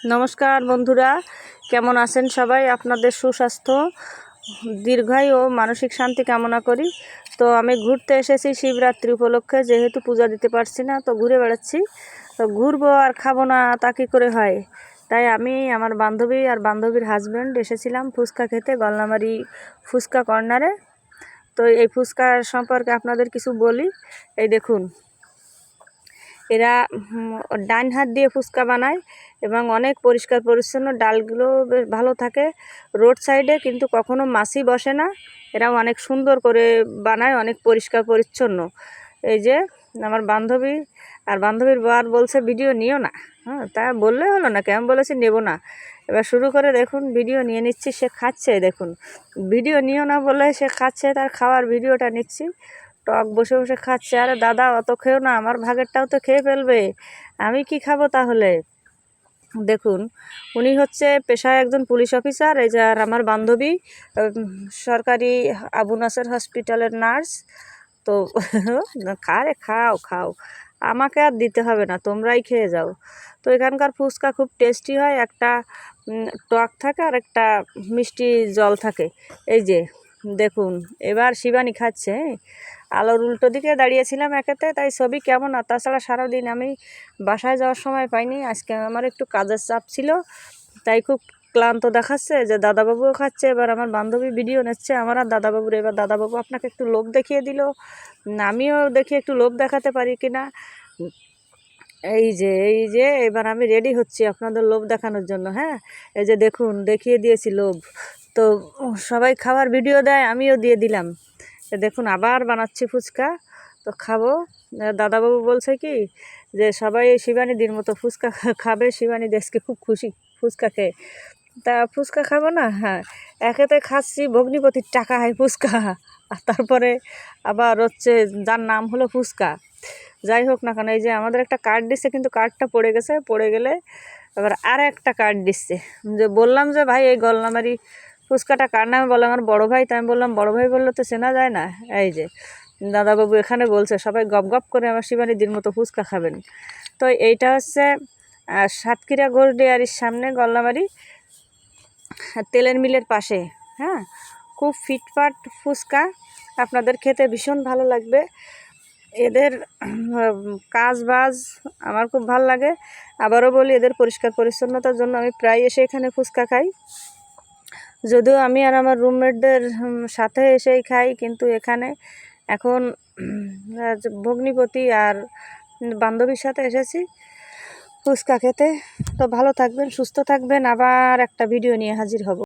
নমস্কার বন্ধুরা, কেমন আছেন সবাই? আপনাদের সুস্বাস্থ্য, দীর্ঘায়ু ও মানসিক শান্তি কামনা করি। তো আমি ঘুরতে এসেছি শিবরাত্রি উপলক্ষে, যেহেতু পূজা দিতে পারছি না, তো ঘুরে বেড়াচ্ছি। তো ঘুরবো আর খাব না তা কী করে হয়? তাই আমি, আমার বান্ধবী আর বান্ধবীর হাজব্যান্ড এসেছিলাম ফুচকা খেতে গলনামারি ফুচকা কর্নারে। তো এই ফুচকার সম্পর্কে আপনাদের কিছু বলি। এই দেখুন এরা ডান হাত দিয়ে ফুচকা বানায় এবং অনেক পরিষ্কার পরিচ্ছন্ন, ডালগুলো বেশ ভালো থাকে। রোড সাইডে কিন্তু কখনো মাছি বসে না এরা অনেক সুন্দর করে বানায়, অনেক পরিষ্কার পরিচ্ছন্ন। এই যে, আমার বান্ধবী, আর বান্ধবীর বার বলছে, ভিডিও নিও না। হ্যাঁ তা বললে হলো না, কেমন বলেছি, নেব না। এবার শুরু করে দেখুন, ভিডিও নিয়ে নিচ্ছি, সে খাচ্ছে, দেখুন। ভিডিও নিও না বলে সে খাচ্ছে, তার খাওয়ার ভিডিওটা নিচ্ছি। টক বসে বসে খাচ্ছে। আরে দাদা, অত খেও না, আমার ভাগেরটাও তো খেয়ে ফেলবে। আমি কি খাব তাহলে? দেখুন, উনি হচ্ছে পেশায় একজন পুলিশ অফিসার, এই যে আর আমার বান্ধবী সরকারি আবু নাসের হসপিটালের নার্স। তো খারে খাও খাও। আমাকে আর দিতে হবে না, তোমরাই খেয়ে যাও। তো এখানকার ফুচকা খুব টেস্টি হয়, একটা টক থাকে আর একটা মিষ্টি জল থাকে। এই যে দেখুন, এবার শিবানী খাচ্ছে। আলোর উল্টো দিকে দাঁড়িয়েছিলাম একেতে, তাই ছবি কেমন? আর তাছাড়া সারাদিন আমি বাসায় যাওয়ার সময় পাইনি, আজকে আমার একটু কাজের চাপ ছিল, তাই খুব ক্লান্ত দেখাচ্ছে যে দাদাবাবুও খাচ্ছে, এবার আমার বান্ধবী ভিডিও নিচ্ছে, আমার আর দাদাবাবুর, এবার দাদাবাবু আপনাকে একটু লোভ দেখিয়ে দিল, আমিও দেখি একটু লোভ দেখাতে পারি কি না? এই যে এই যে, এবার আমি রেডি হচ্ছি আপনাদের লোভ দেখানোর জন্য হ্যাঁ? এই যে দেখুন, দেখিয়ে দিয়েছি লোভ। তো সবাই খাওয়ার ভিডিও দেয়, আমিও দিয়ে দিলাম। দেখুন, আবার বানাচ্ছি ফুচকা। তো খাব। দাদাবাবু বলছে কি যে, সবাই শিবানীদির মতো ফুচকা খাবে। শিবানী দেশকে খুব খুশি ফুচকা খেয়ে। তা ফুচকা খাব না? হ্যাঁ একেতে খাচ্ছি ভগ্নিপতির টাকা হয় ফুচকা। আর তারপরে আবার হচ্ছে যার নাম হলো ফুচকা। যাই হোক না কেন, এই যে আমাদের একটা কার্ড দিচ্ছে কিন্তু কার্ডটা পড়ে গেছে। পড়ে গেলে আবার আর একটা কার্ড দিচ্ছে। যে বললাম যে, ভাই, এই গলনামারি ফুচকাটা কার নামে বলে? আমার বড় ভাই তাই আমি বললাম, বড় ভাই বললে তো চেনা যায় না। এই যে, দাদাবাবু এখানে বলছে, সবাই গপ গপ করে আমার শিবানীদির মতো ফুচকা খাবেন। তো এইটা হচ্ছে সাতক্ষীরা ঘোষ ডেয়ারির সামনে গল্লামারি তেলের মিলের পাশে হ্যাঁ? খুব ফিটফাট ফুচকা, আপনাদের খেতে ভীষণ ভালো লাগবে। এদের কাজ বাজ আমার খুব ভালো লাগে। আবারও বলি, এদের পরিষ্কার পরিচ্ছন্নতার জন্য আমি প্রায় এসে এখানে ফুচকা খাই। যদিও আমি আর আমার রুমমেটদের সাথে এসেই খাই, কিন্তু এখানে এখন ভগ্নিপতি আর বান্ধবীর সাথে এসেছি ফুচকা খেতে। তো ভালো থাকবেন, সুস্থ থাকবেন। আবার একটা ভিডিও নিয়ে হাজির হব।